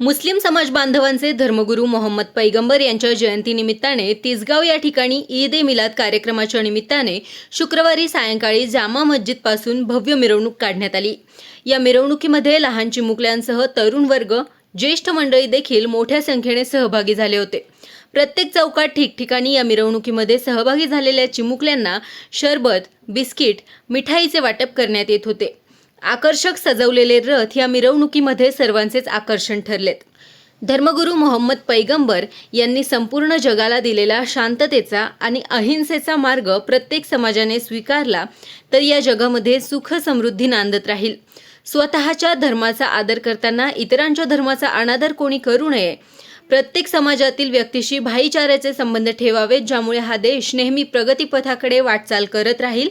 मुस्लिम समाज बांधवांचे धर्मगुरू मोहम्मद पैगंबर यांच्या जयंतीनिमित्ताने तिसगाव या ठिकाणी ईद ए मिलाद कार्यक्रमाच्या निमित्ताने शुक्रवारी सायंकाळी जामा मस्जिदपासून भव्य मिरवणूक काढण्यात आली. या मिरवणुकीमध्ये लहान चिमुकल्यांसह तरुण वर्ग ज्येष्ठ मंडळी देखील मोठ्या संख्येने सहभागी झाले होते. प्रत्येक चौकात ठिकठिकाणी या मिरवणुकीमध्ये सहभागी झालेल्या चिमुकल्यांना शरबत बिस्किट मिठाईचे वाटप करण्यात येत होते. आकर्षक सजवलेले रथ या मिरवणुकीमध्ये सर्वांचेच आकर्षण ठरलेत. धर्मगुरू मोहम्मद पैगंबर यांनी संपूर्ण जगाला दिलेला शांततेचा आणि अहिंसेचा मार्ग प्रत्येक समाजाने स्वीकारला तर या जगामध्ये सुख समृद्धी नांदत राहील. स्वतःच्या धर्माचा आदर करताना इतरांच्या धर्माचा अनादर कोणी करू नये. प्रत्येक समाजातील व्यक्तीशी भाईचाऱ्याचे संबंध ठेवावेत ज्यामुळे हा देश नेहमी प्रगतीपथाकडे वाटचाल करत राहील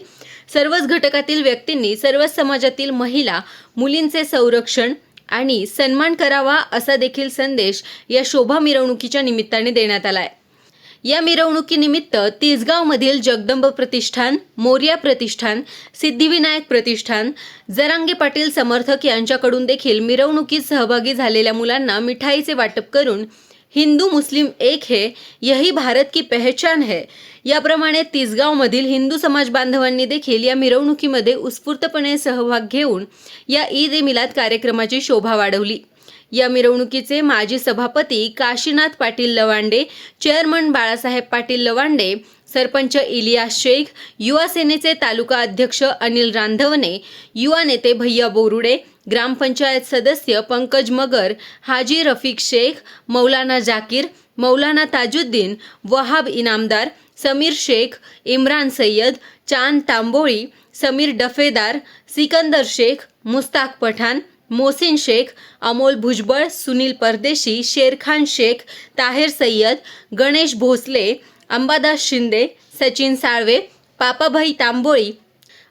सर्वच घटकातील व्यक्तींनी सर्वच समाजातील महिला मुलींचे संरक्षण आणि सन्मान करावा असा देखील संदेश या शोभा मिरवणुकीच्या निमित्ताने देण्यात आलाय. या मिरवणुकीनिमित्त तिसगावमधील जगदंब प्रतिष्ठान मोर्या प्रतिष्ठान सिद्धिविनायक प्रतिष्ठान जरांगे पाटील समर्थक यांच्याकडून देखील मिरवणुकीत सहभागी झालेल्या मुलांना मिठाईचे वाटप करून हिंदू मुस्लिम एक है यही भारत की पहचान है. याप्रमाणे तिसगावमधील हिंदू समाज बांधवांनी देखील या मिरवणुकीमध्ये उत्स्फूर्तपणे सहभाग घेऊन या ईद ए मिलाद कार्यक्रमाची शोभा वाढवली. या मिरवणुकीचे माजी सभापती काशीनाथ पाटील लवांडे चेअरमन बाळासाहेब पाटील लवांडे सरपंच इलियास शेख युवा सेनेचे तालुका अध्यक्ष अनिल रांधवने युवा नेते भैया बोरुडे ग्रामपंचायत सदस्य Pankaj Magar Haji Rafiq Shaikh Maulana Zakir Maulana Tajuddin Wahab Inamdar Sameer Shaikh Imran Sayyed Chand Tamboli Sameer Dafedar Sikandar Shaikh Mushtaq Pathan Mohsin Shaikh Amol Bhujbal Sunil Pardeshi Sherkhan Shaikh Taher Syed Ganesh Bhosale Ambadas Shinde Sachin Salve Papabhai Tamboli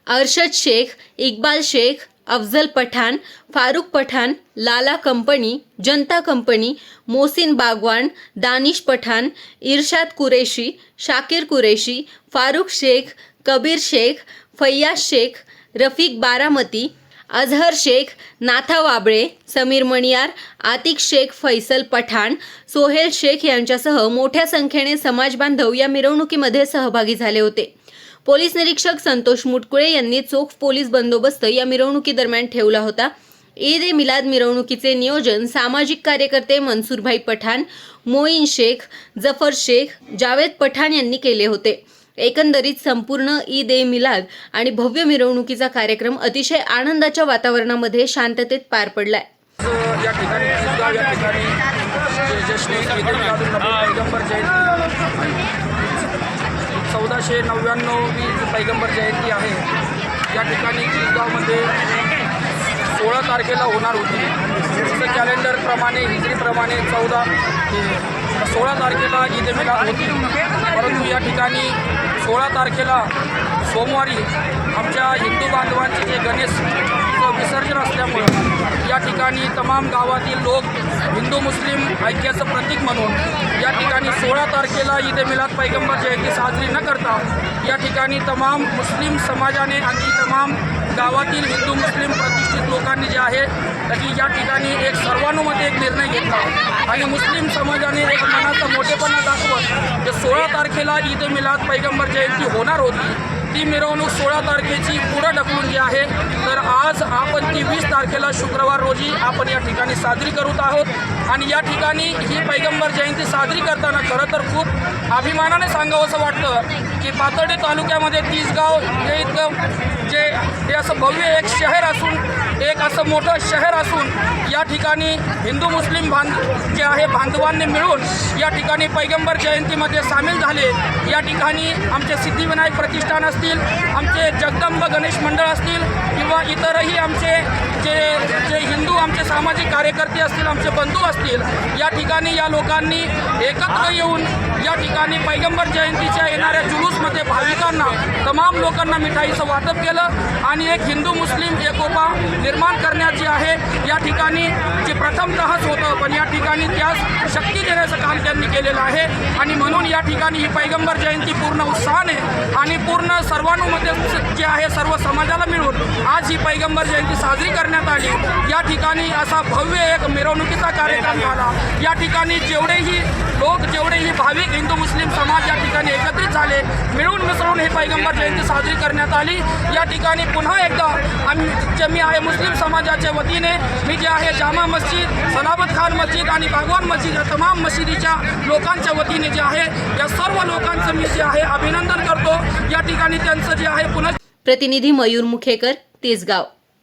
Arshad Shaikh Iqbal Shaikh Afzal Pathan Farukh Pathan Lala company Janata company Mosin Bagwan Danish Pathan Irshad Qureshi Shakir Qureshi Farukh Shaikh Kabir Shaikh Faiyaz Shaikh Rafiq Baramati Azhar Shaikh Natha Wable Sameer Maniyar Atiq Shaikh Faisal Pathan Sohail Shaikh यांच्यासह मोठ्या संख्येने समाजबांधव या मिरवणुकीमध्ये सहभागी झाले होते. पोलीस निरीक्षक संतोष मुटकुळे यांनी चोख पोलीस बंदोबस्त या मिरवणुकीदरम्यान ठेवला होता. ईद ए मिलाद मिरवणुकीचे नियोजन सामाजिक कार्यकर्ते मनसूरभाई पठाण मोईन शेख जफर शेख जावेद पठाण यांनी केले होते. एकंदरीत संपूर्ण ईद ए मिलाद आणि भव्य मिरवणुकीचा कार्यक्रम अतिशय आनंदाच्या वातावरणामध्ये शांततेत पार पडलाय. चौदाशे नव्याण्णव पैगंबर जयंती आहे या ठिकाणी तिसगावमध्ये सोळा तारखेला होणार होती. कॅलेंडरप्रमाणे हिजरीप्रमाणे चौदा सोळा तारखेला ईद ए होती. परंतु या ठिकाणी सोळा तारखेला सोमवारी आमच्या हिंदू बांधवांचे जे गणेश विसर्जन असल्यामुळं या ठिकाणी तमाम गावातील लोक हिंदू मुस्लिम ऐक्याचं प्रतीक म्हणून या ठिकाणी सोळा तारखेला ईद मिलाद पैगंबर जयंती साजरी न करता या ठिकाणी तमाम मुस्लिम समाजाने आणि तमाम गावातील हिंदू मुस्लिम प्रतिष्ठित लोकांनी जे आहे की या ठिकाणी एक सर्वानुमते एक निर्णय घेतला. आणि मुस्लिम समाजाने एक मनाचा मोठेपणा दाखवत जे सोळा तारखेला ईद मिलाद पैगंबर जयंती होणार होती ती मिरवणूक सोळा तारखेची पुढं ढकलून जी आहे. तर आज आपण ती वीस तारखेला शुक्रवार रोजी आपण या ठिकाणी साजरी करत आहोत. आणि या ठिकाणी ही पैगंबर जयंती साजरी करताना खरं तर खूप अभिमानाने सांगावं असं वाटतं. की पाथर्डी तालुक्यामध्ये तीसगाव हे इतकं जे हे असं भव्य एक शहर असून एक असं मोठं शहर असून या ठिकाणी हिंदू मुस्लिम बांध जे आहे बांधवांनी मिळून या ठिकाणी पैगंबर जयंतीमध्ये सामील झाले. या ठिकाणी आमचे सिद्धिविनायक प्रतिष्ठान असतील आमचे जगदंब गणेश मंडळ असतील किंवा इतरही आमचे जे जे हिंदू आमचे सामाजिक कार्यकर्ते असतील आमचे बंधू असतील या ठिकाणी या लोकांनी एकत्र येऊन या ठिकाणी पैगंबर जयंतीच्या येणाऱ्या भाविकांना तमाम लोकांना मिठाईचं वाटप केलं आणि एक हिंदू मुस्लिम एकोपा निर्माण करण्याची आहे या ठिकाणी जे प्रथमतःच होतं पण या ठिकाणी त्यास शक्ती देण्याचं काम त्यांनी केलेलं आहे. आणि म्हणून या ठिकाणी ही पैगंबर जयंती पूर्ण उत्साहाने आणि पूर्ण सर्वानुमते जे आहे सर्व समाजाला मिळून आज ही पैगंबर जयंती साजरी करण्यात आली. या ठिकाणी असा भव्य एक मिरवणुकीचा कार्यक्रम झाला. या ठिकाणी जेवढेही लोक जेवढेही भाविक हिंदू मुस्लिम समाज या ठिकाणी एकत्रित झाले मिळून मिसळून ही पैगंबर जयंती साजरी करण्यात आली. या ठिकाणी पुन्हा एकदा आम्ही जे मी आहे मुस्लिम समाजाच्या वतीने मी जे आहे जामा मस्जिद सलाबत खान मस्जिद आणि बागवान मस्जिद या तमाम मशिदीच्या लोकांच्या वतीने जे आहे या सर्व लोकांचं मी जे आहे अभिनंदन करतो. या ठिकाणी त्यांचं जे आहे पुन्हा प्रतिनिधी मयूर मुखेकर तेजगाव.